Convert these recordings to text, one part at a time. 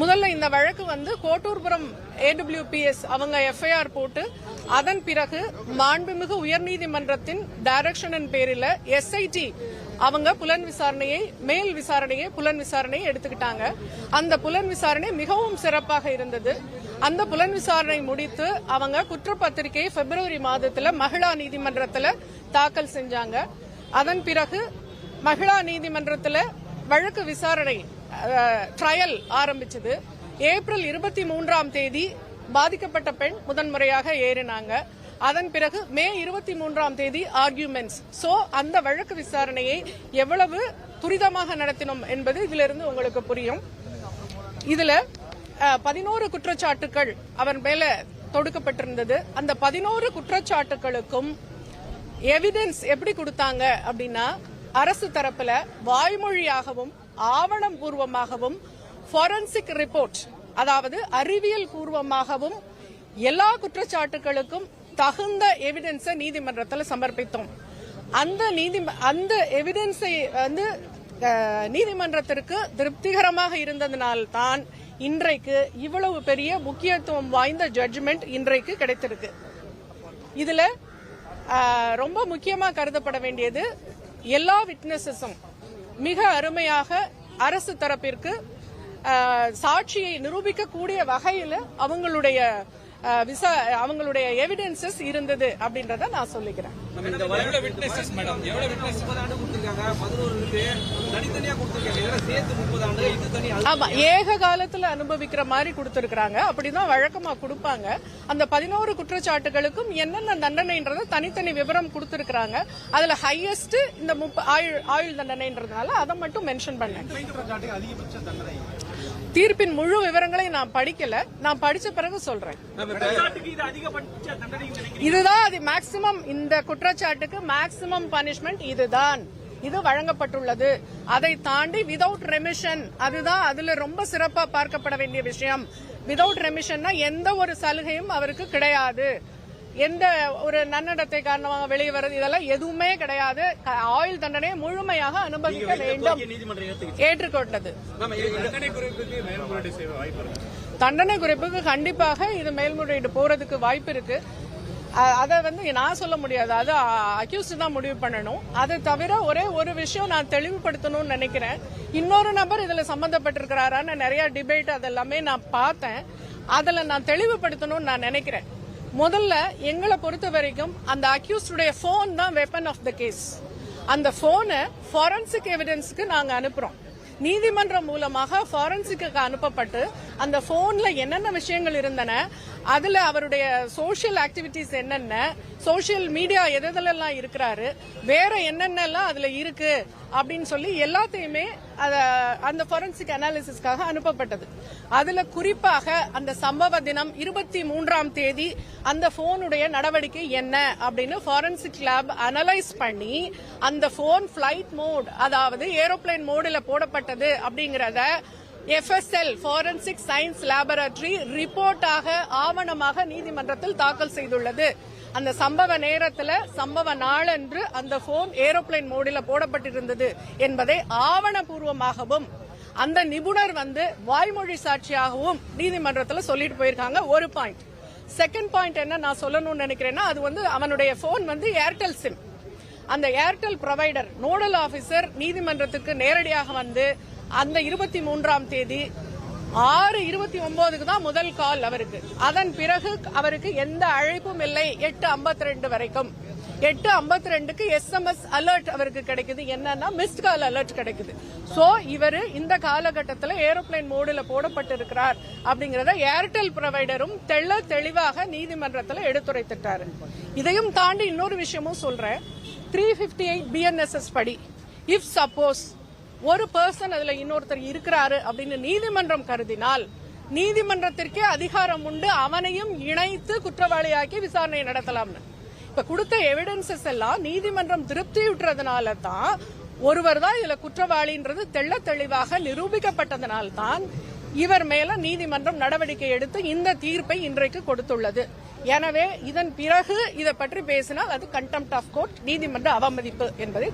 முதல்ல இந்த வழக்கு வந்து கோட்டூர்புரம் ஏடபிள்யூபிஎஸ் அவங்க எஃப்ஐஆர் போட்டு அதன் பிறகு மாண்புமிகு உயர்நீதிமன்றத்தின் டைரக்ஷனின் பேரில் எஸ்ஐடி அவங்க புலன் விசாரணையை மேல் விசாரணையை புலன் விசாரணையை எடுத்துக்கிட்டாங்க. அந்த புலன் விசாரணை மிகவும் சிறப்பாக இருந்தது. அந்த புலன் விசாரணை முடித்து அவங்க குற்றப்பத்திரிகையை பிப்ரவரி மாதத்தில் மகிழா நீதிமன்றத்தில் தாக்கல் செஞ்சாங்க. அதன் பிறகு மகிழா நீதிமன்றத்தில் வழக்கு விசாரணை ட்ரையல் ஆரம்பிச்சது. ஏப்ரல் இருபத்தி மூன்றாம் தேதி பாதிக்கப்பட்ட பெண் முதன்முறையாக ஏறினாங்க. அதன் பிறகு மே இருபத்தி மூன்றாம் தேதி ஆர்கியூமெண்ட்ஸ் சோ அந்த வழக்கு விசாரணையை எவ்வளவு துரிதமாக நடத்தினோம் என்பது இதிலிருந்து உங்களுக்கு புரியும். இதுல பதினோரு குற்றச்சாட்டுகள் அவர் மேல தொடுக்கப்பட்டிருந்தது. அந்த பதினோரு குற்றச்சாட்டுகளுக்கும் எவிடன்ஸ் எப்படி கொடுத்தாங்க அப்படின்னா அரசு தரப்புல வாய்மொழியாகவும் ஆவணம் பூர்வமாகவும் ஃபாரன்சிக் ரிப்போர்ட் அதாவது அறிவியல் பூர்வமாகவும் எல்லா குற்றச்சாட்டுகளுக்கும் தகுந்த எவிடன்ஸை நீதிமன்றத்தில் சமர்ப்பித்தோம். அந்த நீதி அந்த எவிடன்ஸை வந்து நீதிமன்றத்திற்கு திருப்திகரமாக இருந்ததனால்தான் இன்றைக்கு இவ்வளவு பெரிய முக்கியத்துவம் வாய்ந்த ஜட்ஜ்மெண்ட் இன்றைக்கு கிடைத்திருக்கு. இதுல ரொம்ப முக்கியமா கருதப்பட வேண்டியது எல்லா விட்னஸஸும் மிக அருமையாக அரசு தரப்பிற்கு சாட்சியை நிரூபிக்கக்கூடிய வகையில் அவங்களுடைய விசா அவங்களுடைய எவிடன்சஸ் இருந்தது அப்படின்றத நான் சொல்லிக்கிறேன். ஆமா ஏக காலத்துல அனுபவிக்கிற மாதிரி கொடுத்திருக்காங்க அப்படிதான் வழக்கமா கொடுப்பாங்க. அந்த பதினோரு குற்றச்சாட்டுகளுக்கும் என்னென்ன தண்டனைன்றத தனித்தனி விவரம் கொடுத்திருக்காங்க அதுல ஹையஸ்ட் இந்த முப்ப ஆயுள் ஆயுள் தண்டனைன்றதுனால அதை மட்டும் மென்ஷன் பண்ணேன். தீர்ப்பின் முழு விவரங்களை நான் படிக்கல. நான் படிச்ச பிறகு சொல்றேன். இதுதான் அது மேக்சிமம் இந்த குற்றச்சாட்டுக்கு மேக்சிமம் பனிஷ்மெண்ட் இதுதான். இது வழங்கப்பட்டுள்ளது. அதை தாண்டி விதவுட் ரெமிஷன் அதுதான் அதுல ரொம்ப சிறப்பா பார்க்கப்பட வேண்டிய விஷயம். விதவுட் ரெமிஷன்னா எந்த ஒரு சலுகையும் அவருக்கு கிடையாது. எந்த ஒரு நன்னடத்தை காரணமாக வெளியே வர்றது இதெல்லாம் எதுவுமே கிடையாது. ஆயுள் தண்டனையை முழுமையாக அனுபவிக்க வேண்டும். ஏற்றுக்கொண்டது. தண்டனை குறைப்புக்கு கண்டிப்பாக இது மேல்முறையீடு போறதுக்கு வாய்ப்பு இருக்கு. அதை வந்து நான் சொல்ல முடியாது. அது அக்யூஸ்ட் தான் முடிவு பண்ணணும். அது தவிர ஒரே ஒரு விஷயம் நான் தெளிவுபடுத்தணும்னு நினைக்கிறேன். இன்னொரு நபர் இதுல சம்பந்தப்பட்டிருக்கிறாரான்னு நிறைய டிபேட் அதெல்லாமே நான் பார்த்தேன். அதுல நான் தெளிவுபடுத்தணும்னு நான் நினைக்கிறேன். முதல்ல எங்களை பொறுத்த வரைக்கும் அந்த அக்யூஸ்டுடைய போன் தான் வெப்பன் ஆஃப் த கேஸ் அந்த போனை ஃபாரன்சிக் எவிடன்ஸுக்கு நாங்கள் அனுப்புறோம். நீதிமன்றம் மூலமாக ஃபாரன்சிக்கு அனுப்பப்பட்டு அந்த போன்ல என்னென்ன விஷயங்கள் இருந்தன அதுல அவருடைய சோஷியல் ஆக்டிவிட்டிஸ் என்னென்ன சோஷியல் மீடியா எதெல்லாம் இருக்கிறாரு வேற என்னென்னலாம் அதுல இருக்கு அப்படின்னு சொல்லி எல்லாத்தையுமே அந்த ஃபாரன்சிக் அனாலிசிஸ்க்காக அனுப்பப்பட்டது. அதுல குறிப்பாக அந்த சம்பவ தினம் இருபத்தி மூன்றாம் தேதி அந்த போனுடைய நடவடிக்கை என்ன அப்படின்னு ஃபாரன்சிக் லேப் அனலைஸ் பண்ணி அந்த போன் பிளைட் மோட் அதாவது ஏரோப்ளேன் மோடில் போடப்பட்டது அப்படிங்கறத எஃப்எஸ்எல் ஃபாரன்சிக் சயின்ஸ் லேபரட்டரி ரிப்போர்ட்டாக ஆவணமாக நீதிமன்றத்தில் தாக்கல் செய்துள்ளது. அந்த சம்பவ நேரத்தில் சம்பவ நாளன்று அந்த போன் ஏரோப்ளேன் மோடில் போடப்பட்டிருந்தது என்பதை ஆவணபூர்வமாகவும் அந்த நிபுணர் வந்து வாய்மொழி சாட்சியாகவும் நீதிமன்றத்தில் சொல்லிட்டு போயிருக்காங்க. ஒரு பாயிண்ட் செகண்ட் பாயிண்ட் என்ன நான் சொல்லணும்னு நினைக்கிறேன்னா அது வந்து அவனுடைய போன் வந்து ஏர்டெல் சிம் அந்த ஏர்டெல் ப்ரொவைடர் நோடல் ஆபீசர் நீதிமன்றத்துக்கு நேரடியாக வந்து அந்த இருபத்தி மூன்றாம் தேதி ஆறு இருபத்தி ஒன்பதுக்கு தான் முதல் கால் அவருக்கு. அதன் பிறகு அவருக்கு எந்த அழைப்பும் இல்லை. எட்டு ஐம்பத்தி ரெண்டு வரைக்கும். எட்டு ஐம்பத்தி ரெண்டுக்கு எஸ்எம்எஸ் அலர்ட் அவருக்கு கிடைக்குது. என்னன்னா மிஸ்ட் கால் அலர்ட் கிடைக்குது. சோ இவர் இந்த காலகட்டத்தில் ஏரோப்ளேன் மோடில் போடப்பட்டிருக்கிறார் அப்படிங்கறத ஏர்டெல் ப்ரொவைடரும் தெள்ள தெளிவாக நீதிமன்றத்தில் எடுத்துரைத்துட்டாரு. இதையும் தாண்டி இன்னொரு விஷயமும் சொல்றேன். த்ரீ பிப்டி எயிட் பிஎன்எஸ்எஸ் படி இஃப் சப்போஸ் ஒரு பர்சன் அதுல இன்னொருத்தர் இருக்கிறாரு அப்படின்னு நீதிமன்றம் கருதினால் நீதிமன்றத்திற்கே அதிகாரம் உண்டு அவனையும் இணைத்து குற்றவாளியாக்கி விசாரணை நடத்தலாம்னு. இப்ப கொடுத்த எவிடன்சஸ் எல்லாம் நீதிமன்றம் திருப்தியுற்றதுனால தான் ஒருவர் தான் இதுல குற்றவாளின்றது தெள்ள தெளிவாக நிரூபிக்கப்பட்டதனால்தான் இவர் மேல நீதிமன்றம் நடவடிக்கை எடுத்து இந்த தீர்ப்பை இன்றைக்கு கொடுத்துள்ளது. எனவே இதன் பிறகு இதை பற்றி பேசினால் அது கண்டெம்ட் ஆஃப் கோர்ட் நீதிமன்ற அவமதிப்பு என்பதை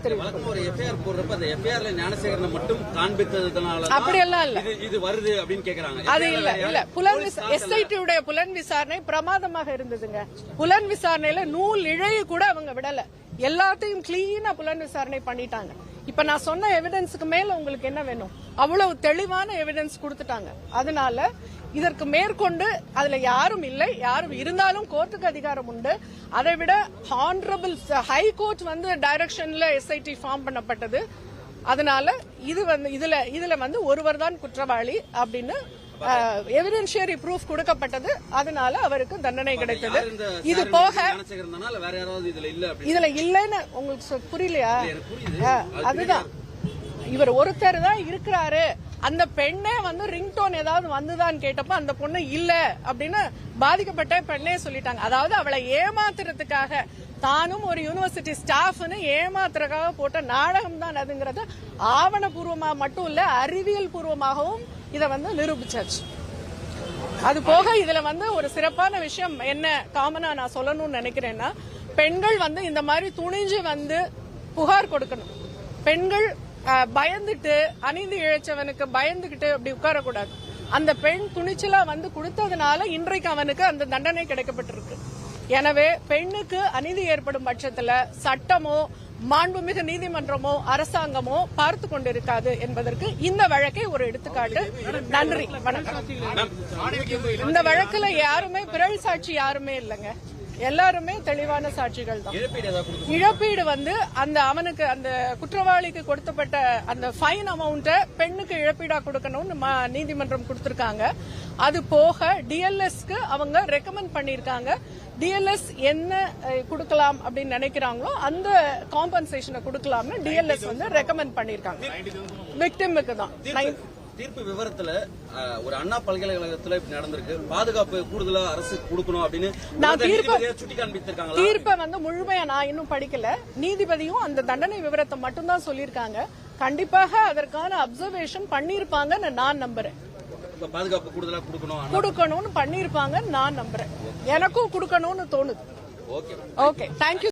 அப்படியெல்லாம் இல்ல. இது வருது அப்படின்னு கேக்குறாங்க. அது இல்ல இல்ல. புலன் எஸ்ஐடி உடைய புலன் விசாரணை பிரமாதமாக இருந்ததுங்க. புலன் விசாரணையில நூல் இழைய கூட அவங்க விடல. எல்லாத்தையும் கிளீனா புலன் விசாரணை பண்ணிட்டாங்க. இப்ப நான் சொன்ன எவிடன்ஸுக்கு மேல உங்களுக்கு என்ன வேணும்? அவ்வளவு தெளிவான எவிடன்ஸ் கொடுத்துட்டாங்க. அதனால இதற்கு மேற்கொண்டு அதுல யாரும் இல்லை. யாரும் இருந்தாலும் கோர்ட்டுக்கு அதிகாரம் உண்டு. அதை விட ஹானரபிள் ஹை கோர்ட் வந்து டைரக்ஷன்ல எஸ்ஐடி ஃபார்ம் பண்ணப்பட்டது. அதனால இது வந்து இதுல இதுல வந்து ஒருவர் தான் குற்றவாளி அப்படின்னு எவிடென்ஷியரி ப்ரூஃப் கொடுக்கப்பட்டது. அதனால அவருக்கு தண்டனை கிடைத்தது. இது போக இதுல இல்லைன்னு உங்களுக்கு புரியலையா? அதுதான். இவர் ஒருத்தர் தான் இருக்கிறாரு. அந்த பெண்ணே வந்து ரிங்டோன் ஏதாவது வந்துதான்னு கேட்டப்ப அந்த பொண்ணு இல்ல அப்படின்னு பாதிக்கப்பட்ட பெண்ணே சொல்லிட்டாங்க. அதாவது அவளை ஏமாத்துறதுக்காக தானும் ஒரு யூனிவர்சிட்டி ஸ்டாஃப்னு ஏமாத்துறதுக்காக போட்ட நாடகம் தான் அதுங்கிறது ஆவணபூர்வமா மட்டும் இல்ல அறிவியல் பூர்வமாகவும் இதை வந்து நிரூபிச்சாச்சு. அது போக இதுல வந்து ஒரு சிறப்பான விஷயம் என்ன காமனா நான் சொல்லணும்னு நினைக்கிறேன்னா பெண்கள் வந்து இந்த மாதிரி துணிஞ்சு வந்து புகார் கொடுக்கணும். பெண்கள் பயந்துட்டு அநீதி இழைச்சவனுக்கு பயந்துகிட்டு அப்படி உட்காரக்கூடாது. அந்த பெண் துணிச்சலா வந்து கொடுத்ததுனால இன்றைக்கு அவனுக்கு அந்த தண்டனை கிடைக்கப்பட்டிருக்கு. எனவே பெண்ணுக்கு அநீதி ஏற்படும் பட்சத்துல சட்டமோ மாண்புமிகு நீதிமன்றமோ அரசாங்கமோ பார்த்து கொண்டிருக்காது என்பதற்கு இந்த வழக்கை ஒரு எடுத்துக்காட்டு. நன்றி. வணக்கம். இந்த வழக்குல யாருமே பிறல் சாட்சி யாருமே இல்லைங்க. எல்லாருமே தெளிவான சாட்சிகள் தான். இழப்பீடு வந்து அந்த அவனுக்கு அந்த குற்றவாளிக்கு கொடுத்தப்பட்ட அந்த ஃபைன் அமௌண்ட்டை பெண்ணுக்கு இழப்பீடா கொடுக்கணும்னு நீதிமன்றம் கொடுத்திருக்காங்க. அது போக டிஎல்எஸ்க்கு அவங்க ரெக்கமெண்ட் பண்ணிருக்காங்க டிஎல்எஸ் என்ன கொடுக்கலாம் அப்படின்னு நினைக்கிறாங்களோ அந்த காம்பன்சேஷனை கொடுக்கலாம்னு டிஎல்எஸ் வந்து ரெக்கமெண்ட் பண்ணிருக்காங்க விக்டிமுக்கு தான். தீர்ப்பு விவரத்துல ஒரு அண்ணா பல்கலைக்கழகத்துல இப்படி நடந்திருக்கு. பாதுகாப்பு கூடுதலா அரசு கொடுக்கணும் அப்படின்னு நான் தீர்ப்பு- சுட்டி காண்பித்திருக்காங்களா தீர்ப்பை வந்து முழுமையா நான் இன்னும் படிக்கல. நீதிபதியும் அந்த தண்டனை விவரத்தை மட்டும்தான் சொல்லியிருக்காங்க. கண்டிப்பாக அதற்கான அப்சர்வேஷன் பண்ணிருப்பாங்கன்னு நான் நம்புறேன். பாதுகாப்பு கூடுதலா கொடுக்கணும் கொடுக்கணும்னு பண்ணிருப்பாங்கன்னு நான் நம்புறேன். எனக்கும் கொடுக்கணும்னு தோணுது. ஓகே. Okay thank you